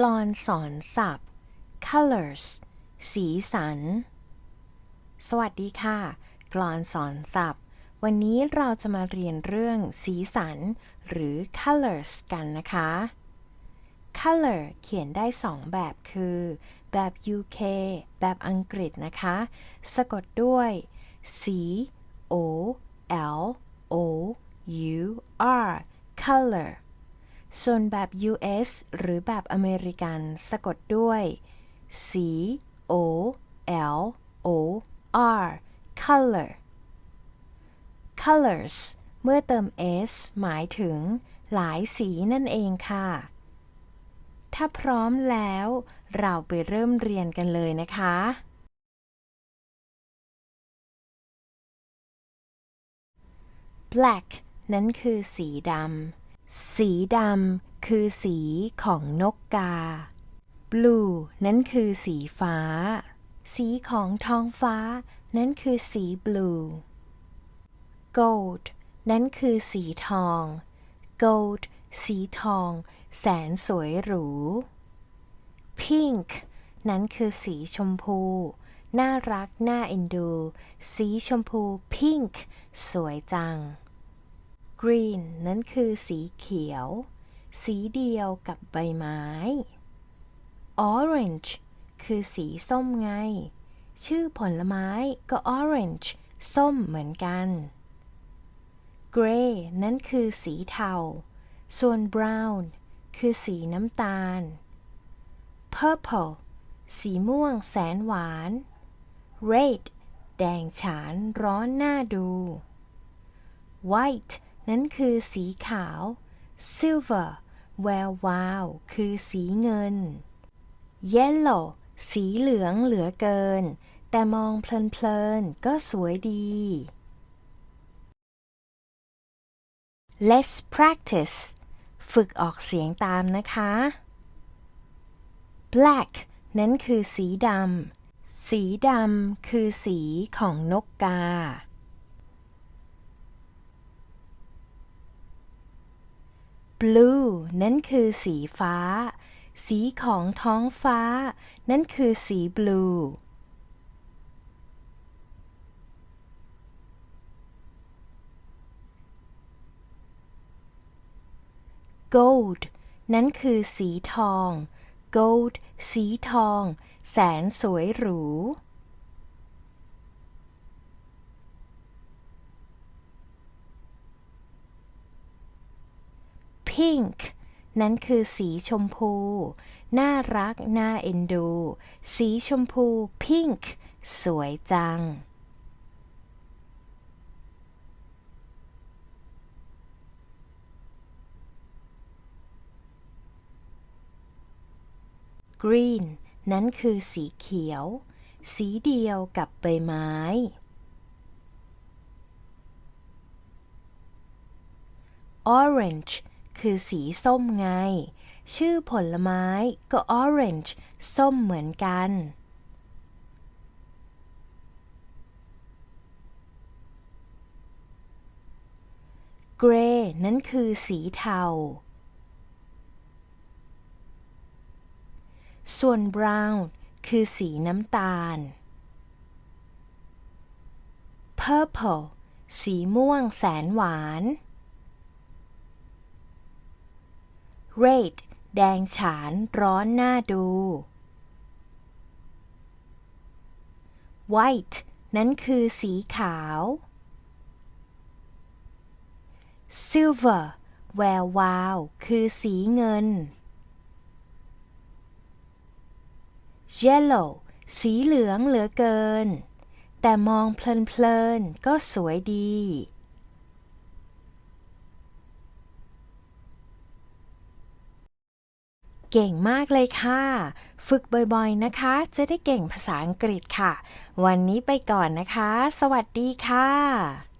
กลอนสอนศัพท์ colors สีสัน สวัสดีค่ะ กลอนสอนศัพท์ วันนี้เราจะมาเรียนเรื่องสีสัน หรือ colors กันนะคะ color เขียนได้สองแบบคือ แบบ UK แบบอังกฤษนะคะ สะกดด้วย C O L O U R color ส่วนแบบ US หรือแบบอเมริกันสะกดด้วย C O L O R color colors เมื่อเติม s หมายถึง หลายสีนั่นเองค่ะ ถ้าพร้อมแล้ว เราไปเริ่มเรียนกันเลยนะคะ black นั้นคือสีดำ สีดำคือสีของนกกา blue นั้นคือสีฟ้า สีของท้องฟ้า นั้นคือสี blue gold นั้นคือสีทอง gold สีทอง แสนสวยหรู pink นั้นคือสีชมพู น่ารัก น่าเอ็นดู สีชมพู pink สวยจัง green นั้นคือสีเขียว สีเดียวกับใบไม้ orange คือสีส้มไง ชื่อผลไม้ก็ orange ส้มเหมือนกัน gray นั้นคือสีเทา ส่วน brown คือสีน้ำตาล purple สีม่วงแสนหวาน red แดงฉานร้อนหน่าดู white นั้นคือสีขาว silver แวววาว คือสีเงิน yellow สีเหลืองเหลือเกิน แต่มองเพลินๆ ก็สวยดี Let's practice ฝึกออกเสียงตามนะคะ black นั้นคือสีดำ สีดำคือสีของนกกา blue นั้นคือสีฟ้า สีของท้องฟ้า นั่นคือสี blue gold นั้นคือสีทอง gold สีทอง แสนสวยหรู pink นั้นคือสีชมพู น่ารัก น่าเอ็นดู สีชมพู pink สวยจัง green นั้นคือสีเขียว สีเดียวกับใบไม้ orange คือสีส้มไง ชื่อผลไม้ก็ orange ส้มเหมือนกัน gray นั้นคือสีเทา ส่วน brown คือสีน้ำตาล purple สีม่วงแสนหวาน red แดงฉาน ร้อนน่าดู white นั้นคือสีขาว silver แวววาว คือสีเงิน yellow สีเหลืองเหลือเกิน แต่มองเพลินๆ ก็สวยดี เก่งมากเลยค่ะ ฝึกบ่อยๆนะคะ จะได้เก่งภาษาอังกฤษค่ะ วันนี้ไปก่อนนะคะ สวัสดีค่ะ